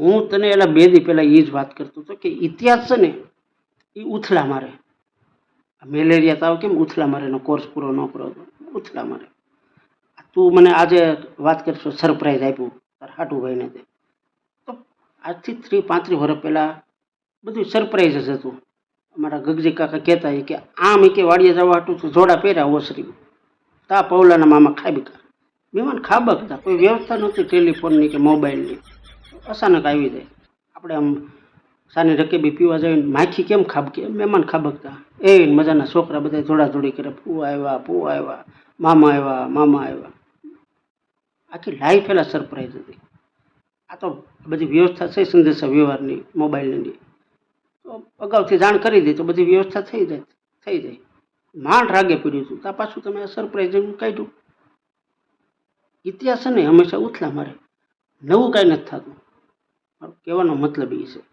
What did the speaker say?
હું તને એલા બે દી પહેલાં એ જ વાત કરતો હતો કે ઇતિહાસ છે ને એ ઉથલા મારે મેલેરિયા તાવ કેમ ઉથલા મારેનો કોર્સ પૂરો ન કરો ઉથલા મારે તું મને આજે વાત કરશો સરપ્રાઈઝ આપ્યું તાર હાટુભાઈને તે. તો આજથી ત્રી, પાંત્રીસ વર્ષ પહેલાં બધું સરપ્રાઈઝ જ હતું. અમારા ગગજી કાકા કહેતા કે આમ કે વાડીએ જવા હાટું તો જોડા પહેર્યા ઓસરી. તા પૌલાના મામા ખાબીકા મહેમાન ખાબકતા કોઈ વ્યવસ્થા નહોતી ટેલિફોનની કે મોબાઈલની. અચાનક આવી જાય. આપણે આમ સાની રકેબી પીવા જઈને માખી કેમ ખાબકે? મહેમાન ખાબકતા. એ મજાના છોકરા બધા જોડાજોડી કરે. પૂ આવ્યા પૂ આવ્યા મામા આવ્યા મામા આવ્યા આખી લાઈફ એલા સરપ્રાઈઝ હતી. આ તો બધી વ્યવસ્થા છે સંદેશા વ્યવહારની મોબાઈલની તો અગાઉથી જાણ કરી દે તો બધી વ્યવસ્થા થઈ જાય થઈ જાય. માંડ રાગે પીડ્યું હતું ત્યાં પાછું તમે સરપ્રાઈઝ કાઢ્યું. ઇતિહાસ ને હંમેશા ઉથલા મારે. નવું કાંઈ નથી થતું. કહેવાનો મતલબ એ છે.